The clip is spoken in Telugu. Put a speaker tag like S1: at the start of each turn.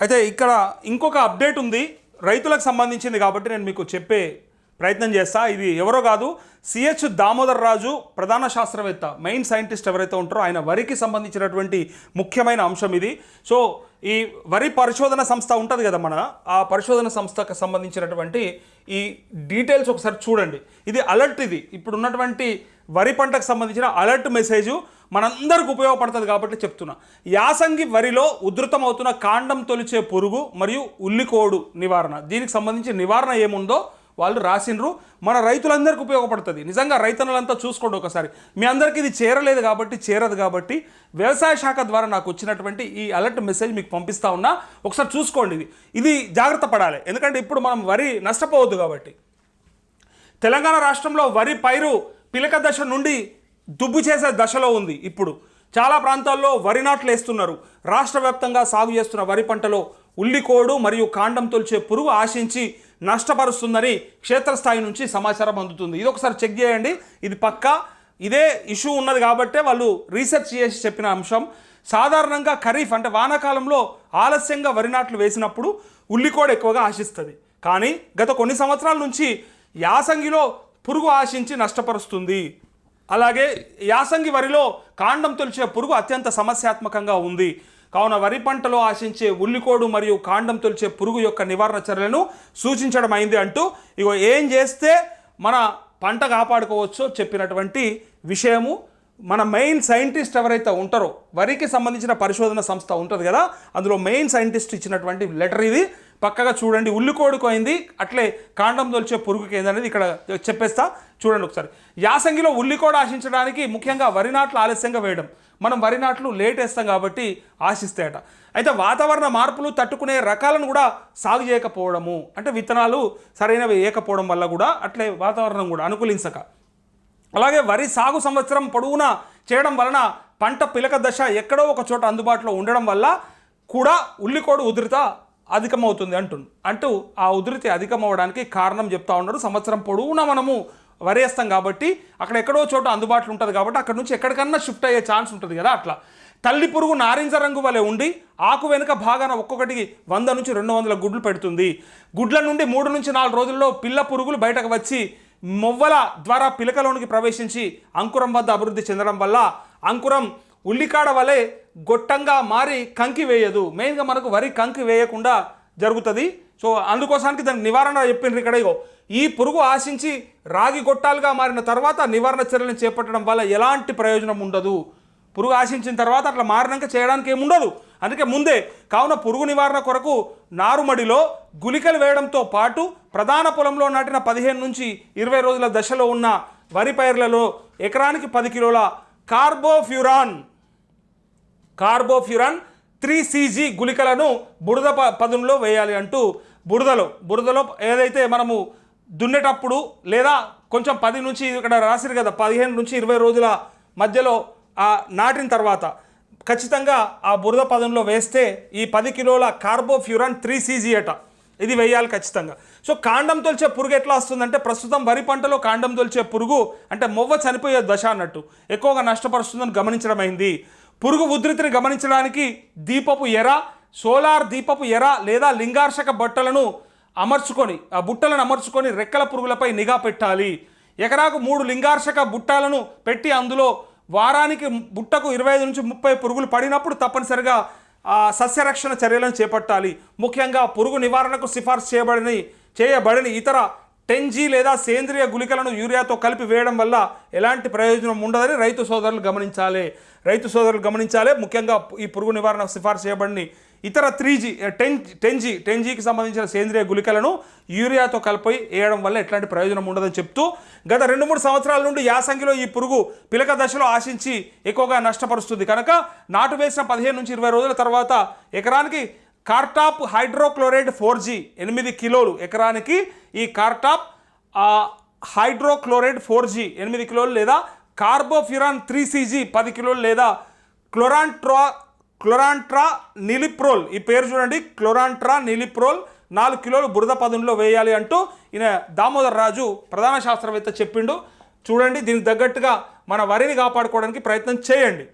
S1: అయితే ఇక్కడ ఇంకొక అప్డేట్ ఉంది. రైతులకు సంబంధించింది కాబట్టి నేను మీకు చెప్పే ప్రయత్నం చేస్తా. ఇది ఎవరో కాదు సిహెచ్ దామోదర్ రాజు ప్రధాన శాస్త్రవేత్త మెయిన్ సైంటిస్ట్ ఎవరైతే ఉంటారో ఆయన వరికి సంబంధించినటువంటి ముఖ్యమైన అంశం ఇది. సో ఈ వరి పరిశోధన సంస్థ ఉంటుంది కదా మన ఆ పరిశోధన సంస్థకు సంబంధించినటువంటి ఈ డీటెయిల్స్ ఒకసారి చూడండి. ఇది అలర్ట్ ఇది. ఇప్పుడు ఉన్నటువంటి వరి పంటకు సంబంధించిన అలర్ట్ మెసేజ్ మనందరికి ఉపయోగపడుతుంది కాబట్టి చెప్తున్నా. యాసంగి వరిలో ఉధృతమవుతున్న కాండం తొలిచే పురుగు మరియు ఉల్లికోడు నివారణ. దీనికి సంబంధించి నివారణ ఏముందో వాళ్ళు రాసిండ్రు. మన రైతులందరికీ ఉపయోగపడుతుంది. నిజంగా రైతన్నలంతా చూసుకోండి ఒకసారి. మీ అందరికీ ఇది చేరలేదు కాబట్టి చేరదు కాబట్టి వ్యవసాయ శాఖ ద్వారా నాకు వచ్చినటువంటి ఈ అలర్ట్ మెసేజ్ మీకు పంపిస్తా ఉన్నా. ఒకసారి చూసుకోండి ఇది. ఇది జాగ్రత్త పడాలి. ఎందుకంటే ఇప్పుడు మనం వరి నష్టపోవద్దు కాబట్టి. తెలంగాణ రాష్ట్రంలో వరి పైరు పిలక దశ నుండి దుబ్బు చేసే దశలో ఉంది ఇప్పుడు. చాలా ప్రాంతాల్లో వరి నాట్లు వేస్తున్నారు. రాష్ట్ర వ్యాప్తంగా సాగు చేస్తున్న వరి పంటలో ఉల్లికోడు మరియు కాండం తొలిచే పురుగు ఆశించి నష్టపరుస్తుందని క్షేత్రస్థాయి నుంచి సమాచారం అందుతుంది. ఇది ఒకసారి చెక్ చేయండి. ఇది పక్కా. ఇదే ఇష్యూ ఉన్నది కాబట్టే వాళ్ళు రీసెర్చ్ చేసి చెప్పిన అంశం. సాధారణంగా ఖరీఫ్ అంటే వానాకాలంలో ఆలస్యంగా వరి నాట్లు వేసినప్పుడు ఉల్లికోడ ఎక్కువగా ఆశిస్తుంది. కానీ గత కొన్ని సంవత్సరాల నుంచి యాసంగిలో పురుగు ఆశించి నష్టపరుస్తుంది. అలాగే యాసంగి వరిలో కాండం తొలిచే పురుగు అత్యంత సమస్యాత్మకంగా ఉంది. కావున వరి పంటలో ఆశించే ఉల్లికోడు మరియు కాండం తొలిచే పురుగు యొక్క నివారణ చర్యలను సూచించడం అయింది అంటూ ఇగో ఏం చేస్తే మన పంట కాపాడుకోవచ్చో చెప్పినటువంటి విషయము మన మెయిన్ సైంటిస్ట్ ఎవరైతే ఉంటారో వరికి సంబంధించిన పరిశోధన సంస్థ ఉంటుంది కదా అందులో మెయిన్ సైంటిస్ట్ ఇచ్చినటువంటి లెటర్ ఇది. పక్కగా చూడండి ఉల్లికోడుకు అయింది అట్లే కాండం దొలిచే పురుగుకి అయింది అనేది ఇక్కడ చెప్పేస్తా. చూడండి ఒకసారి. యాసంగిలో ఉల్లికోడ ఆశించడానికి ముఖ్యంగా వరి నాట్లు ఆలస్యంగా వేయడం. మనం వరి నాట్లు లేట్ వేస్తాం కాబట్టి ఆశిస్తాయట. అయితే వాతావరణ మార్పులు తట్టుకునే రకాలను కూడా సాగు చేయకపోవడము అంటే విత్తనాలు సరైనవి వేయకపోవడం వల్ల కూడా అట్లే వాతావరణం కూడా అనుకూలించక. అలాగే వరి సాగు సంవత్సరం పొడవునా చేయడం వలన పంట పిలక దశ ఎక్కడో ఒక చోట అందుబాటులో ఉండడం వల్ల కూడా ఉల్లికోడు ఉధృత అధికమవుతుంది అంటు అంటూ ఆ ఉధృతి అధికమవడానికి కారణం చెప్తా ఉన్నారు సంవత్సరం పొడవునా మనము వరేస్తాం కాబట్టి అక్కడ ఎక్కడో చోట అందుబాటులో ఉంటుంది కాబట్టి అక్కడ నుంచి ఎక్కడికన్నా షిఫ్ట్ అయ్యే ఛాన్స్ ఉంటుంది కదా అట్లా. తల్లి పురుగు నారింజ రంగు వలె ఉండి ఆకు వెనుక భాగాన ఒక్కొక్కటికి వంద నుంచి రెండు వందల గుడ్లు పెడుతుంది. గుడ్ల నుండి మూడు నుంచి నాలుగు రోజుల్లో పిల్ల పురుగులు బయటకు వచ్చి మొవ్వల ద్వారా పిలకలోనికి ప్రవేశించి అంకురం వద్ద అభివృద్ధి చెందడం వల్ల అంకురం ఉల్లికాడ వలె గొట్టంగా మారి కంకి వేయదు. మెయిన్గా మనకు వరి కంకి వేయకుండా జరుగుతుంది. సో అందుకోసానికి దానికి నివారణ చెప్పిండ్రు ఇక్కడ ఇగో. ఈ పురుగు ఆశించి రాగి గొట్టాలుగా మారిన తర్వాత నివారణ చర్యలను చేపట్టడం వల్ల ఎలాంటి ప్రయోజనం ఉండదు. పురుగు ఆశించిన తర్వాత అట్లా మారినాక చేయడానికి ఏముండదు అందుకే ముందే కావున పురుగు నివారణ కొరకు నారుమడిలో గుళికలు వేయడంతో పాటు ప్రధాన పొలంలో నాటిన పదిహేను నుంచి ఇరవై రోజుల దశలో ఉన్న వరి పైర్లలో ఎకరానికి పది కిలోల కార్బోఫ్యూరాన్ కార్బోఫ్యూరాన్ త్రీ సీజీ గుళికలను బురద ప- పదునులో వేయాలి అంటూ బురదలో బురదలో ఏదైతే మనము దున్నేటప్పుడు లేదా కొంచెం పది నుంచి ఇక్కడ రాసిరు కదా పదిహేను నుంచి ఇరవై రోజుల మధ్యలో ఆ నాటిన తర్వాత ఖచ్చితంగా ఆ బురద పదంలో వేస్తే ఈ పది కిలోల కార్బోఫ్యూరాన్ త్రీ సీజీ అట ఇది వేయాలి ఖచ్చితంగా. సో కాండం తొలిచే పురుగు ఎట్లా వస్తుందంటే ప్రస్తుతం వరి పంటలో కాండం తొలిచే పురుగు అంటే మొవ్వ చనిపోయే దశ అన్నట్టు. ఎక్కువగా నష్టపరుస్తుందని గమనించడం అయింది. పురుగు ఉధృతిని గమనించడానికి దీపపు ఎర సోలార్ దీపపు ఎర లేదా లింగార్షక బట్టలను అమర్చుకొని ఆ బుట్టలను అమర్చుకొని రెక్కల పురుగులపై నిఘా పెట్టాలి. ఎకరాకు మూడు లింగార్షక బుట్టాలను పెట్టి అందులో వారానికి బుట్టకు ఇరవై ఐదు నుంచి ముప్పై పురుగులు పడినప్పుడు తప్పనిసరిగా సస్యరక్షణ చర్యలను చేపట్టాలి. ముఖ్యంగా పురుగు నివారణకు సిఫార్సు చేయబడని చేయబడని ఇతర టెన్జీ లేదా సేంద్రియ గుళికలను యూరియాతో కలిపి వేయడం వల్ల ఎలాంటి ప్రయోజనం ఉండదని రైతు సోదరులు గమనించాలి. రైతు సోదరులు గమనించాలి. ముఖ్యంగా ఈ పురుగు నివారణ సిఫార్సు చేయబడిన ఇతర three G ten ten G సంబంధించిన సేంద్రియ గుళికలను యూరియాతో కలిపి వేయడం వల్ల ఎట్లాంటి ప్రయోజనం ఉండదని చెప్తూ గత రెండు మూడు సంవత్సరాల నుండి యాసంగిలో ఈ పురుగు పిలక దశలో ఆశించి ఎక్కువగా నష్టపరుస్తుంది. కనుక నాటు వేసిన పదిహేను నుంచి ఇరవై రోజుల తర్వాత ఎకరానికి కార్టాప్ హైడ్రోక్లోరైడ్ ఫోర్ జీ ఎనిమిది కిలోలు ఎకరానికి ఈ కార్టాప్ హైడ్రోక్లోరైడ్ ఫోర్ జీ ఎనిమిది కిలోలు లేదా కార్బోఫ్యూరాన్ త్రీ సీజీ పది కిలోలు లేదా క్లోరాంట్రా క్లోరాంట్రా నిలిప్రోల్ ఈ పేరు చూడండి క్లోరాంట్రా నిలిప్రోల్ నాలుగు కిలోలు బురద పదంలో వేయాలి అంటూ ఈయన దామోదర్ రాజు ప్రధాన శాస్త్రవేత్త చెప్పిండు. చూడండి దీనికి తగ్గట్టుగా మన వరిని కాపాడుకోవడానికి ప్రయత్నం చేయండి.